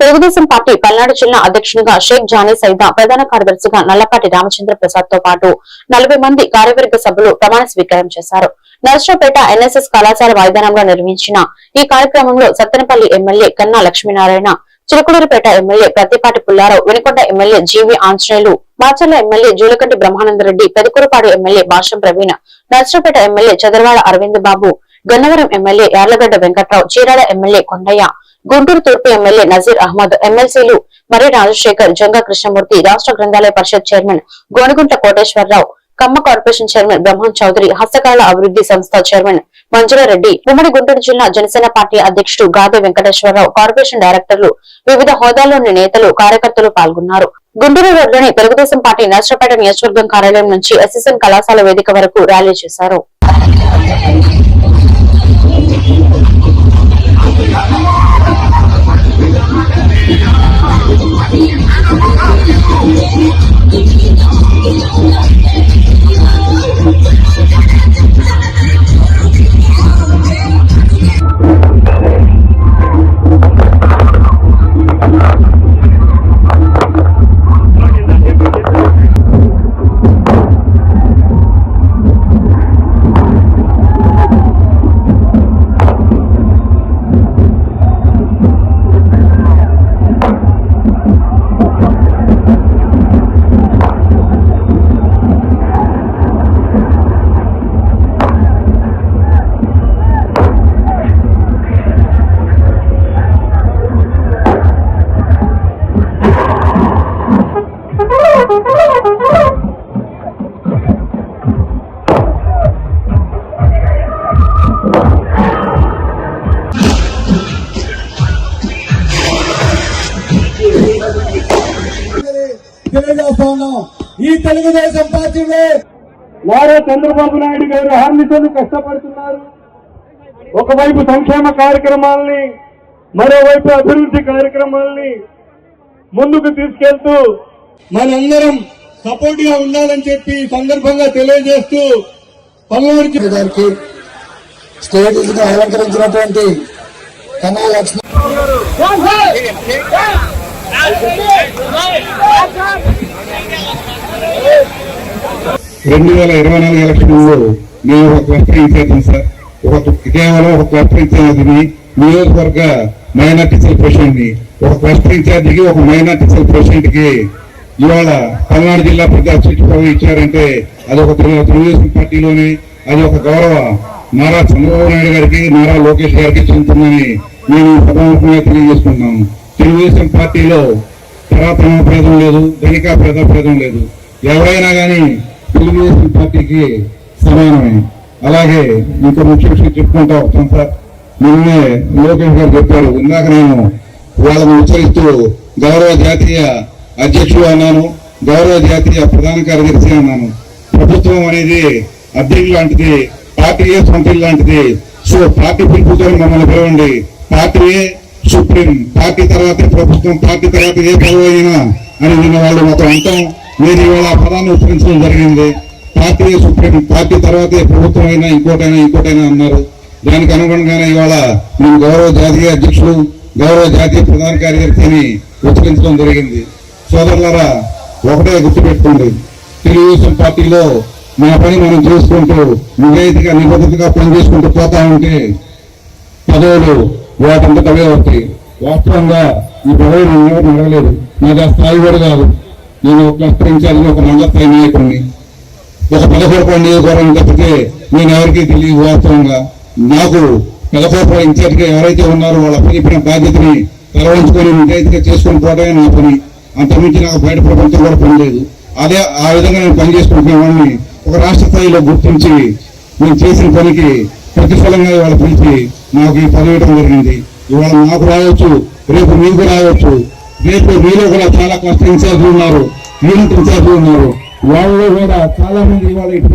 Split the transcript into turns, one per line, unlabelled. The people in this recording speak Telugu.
తెలుగుదేశం పార్టీ పల్నాడు జిల్లా అధ్యక్షునిగా షేక్ జానీ సైదా ప్రధాన కార్యదర్శిగా నల్లపాటి రామచంద్ర ప్రసాద్తో పాటు నలభై మంది కార్యవర్గ సభ్యులు ప్రమాణ స్వీకారం చేశారు. నర్సరావుపేట ఎన్ఎస్ఎస్ కళాశాల మైదానంలో నిర్మించిన ఈ కార్యక్రమంలో Sattenapalli MLA Kanna Lakshminarayana Chilakaluripeta MLA Prathipati Pullarao Vinukonda MLA G V Anjaneyulu Macherla MLA Julakanti Brahmanandareddy Pedakurapadu MLA Bhashyam Praveena Narasaraopet MLA Chadalavada Aravind Babu Gannavaram MLA Yarlagadda Venkatrao Chirala MLA Kondaiah Guntur తూర్పు ఎమ్మెల్యే నజీర్ అహ్మద్ ఎమ్మెల్సీలు మరి రాజశేఖర్ జంగా కృష్ణమూర్తి రాష్ట్ర గ్రంథాలయ పరిషత్ chairman Gonuguntla Koteswararao Kamma corporation chairman Brahmam Chowdary హస్తకళ అభివృద్ధి సంస్థ చైర్మన్ మంజులారెడ్డి ఉమ్మడి గుంటూరు జిల్లా జనసేన పార్టీ అధ్యక్షుడు గాదే వెంకటేశ్వరరావు కార్పొరేషన్ డైరెక్టర్లు వివిధ హోదాల్లోని నేతలు కార్యకర్తలు పాల్గొన్నారు. గుంటూరు రోడ్లోని తెలుగుదేశం పార్టీ నర్సరాపేట నియోజకవర్గం కార్యాలయం నుంచి ఎస్ఎస్ఎన్ కళాశాల వేదిక వరకు ర్యాలీ చేశారు.
తెలియజేస్తా ఉన్నాం ఈ తెలుగుదేశం పార్టీలో
నారా చంద్రబాబు నాయుడు గారు హార్నిసలు కష్టపడుతున్నారు ఒకవైపు సంక్షేమ కార్యక్రమాలని మరోవైపు అభివృద్ధి కార్యక్రమాలని ముందుకు తీసుకెళ్తూ
మనందరం సపోర్ట్గా ఉండాలని చెప్పి ఈ సందర్భంగా తెలియజేస్తూ గారికి స్టేజ్గా అలంకరించినటువంటి కన్నా లక్ష్మి
రెండు వేల ఇరవై నాలుగు ఎలక్షన్లో నేను ఒక క్లస్టర్ ఇన్ఛార్జిని సార్. ఒక కేవలం ఒక క్లస్టర్ ఇన్ఛార్జిని నియోజకవర్గ మైనార్టీ సెల్ ప్రెసిడెంట్ ఒక క్లస్టర్ ఇన్ఛార్జికి ఒక మైనార్టీ సెల్ ప్రెసిడెంట్కి ఇవాళ పల్నాడు జిల్లా ప్రజా చిట్టుపవి ఇచ్చారంటే అది ఒక తెలుగుదేశం పార్టీలోనే అది ఒక గౌరవ నారా చంద్రబాబు నాయుడు గారికి నారా లోకేష్ గారికి చెందుతుందని మేము సభాముఖంగా తెలియజేసుకుంటున్నాము. తెలుగుదేశం పార్టీలో పురాతన భేదం లేదు ధనిక భేద భేదం లేదు. ఎవరైనా కానీ తెలుగుదేశం పార్టీకి సమానమే. అలాగే ఇంకో ముఖ్య విషయం చెప్పుకుంటా వస్తాం సార్ నిన్నే లోకేష్ గారు చెప్పారు ఇందాక నేను వాళ్ళని ఉచ్చరిస్తూ గౌరవ జాతీయ అధ్యక్షుడు అన్నాను గౌరవ జాతీయ ప్రధాన కార్యదర్శి అన్నాను. ప్రభుత్వం అనేది అద్దెలు లాంటిది పార్టీయే సొంతలు లాంటిది. సో పార్టీ పిలుపుతో మమ్మల్ని పిలవండి. పార్టీయే సుప్రీం పార్టీ తర్వాత ప్రభుత్వం పార్టీ తర్వాత ఏ పదవి అయినా అని నిన్న వాళ్ళు మొత్తం అంటాం మీరు ఇవాళ ఆ పదాన్ని ఉపయోగించడం జరిగింది. పార్టీ సుప్రీం పార్టీ తర్వాతే ప్రభుత్వం అయినా ఇంకోటైనా ఇంకోటైనా అన్నారు. దానికి అనుగుణంగానే ఇవాళ మేము గౌరవ జాతీయ అధ్యక్షులు గౌరవ జాతీయ ప్రధాన కార్యదర్శిని ఉచ్చరించడం జరిగింది. సోదరులారా ఒకటే గుర్తుపెట్టుకోండి. తెలుగుదేశం పార్టీలో మా పని మనం చేసుకుంటూ నిజాయితీగా నిబద్ధతగా పనిచేసుకుంటూ పోతా ఉంటే పదవులు వాటంతట అవే వస్తాయి. వాస్తవంగా ఈ పదవి నేను ఎవరు అడగలేదు. నాకు ఆ స్థాయి కూడా కాదు. నేను ఒక క్లస్టర్ ఇన్ఛార్జ్ ఒక మండల స్థాయి నాయకుడిని. ఒక పెదకూరపాడు నియోజకవర్గం తప్పితే నేను ఎవరికీ తెలియదు వాస్తవంగా. నాకు పెదకూరపాడు ఇన్ఛార్జిగా ఎవరైతే ఉన్నారో వాళ్ళ పని బాధ్యతని తరలించుకొని నిజాయితీగా చేసుకొని పోవడమే నా పని. అంతకుమించి నాకు బయట ప్రపంచం కూడా పని లేదు. అదే ఆ విధంగా నేను పని చేసుకుంటున్న వాడిని ఒక రాష్ట్ర స్థాయిలో గుర్తించి నేను చేసిన పనికి ప్రతిఫలంగా వాళ్ళు పిలిచి నాకు ఈ పని ఇవ్వడం జరిగింది. ఇవాళ నాకు రావచ్చు రేపు మీకు రావచ్చు. రేపు మీలో కూడా చాలా కష్ట ఇన్ఛార్జీలు ఉన్నారు యూనిట్ ఇన్ఛార్జీలు ఉన్నారు. వాళ్ళు కూడా చాలా మంది ఇవాళ ఇటు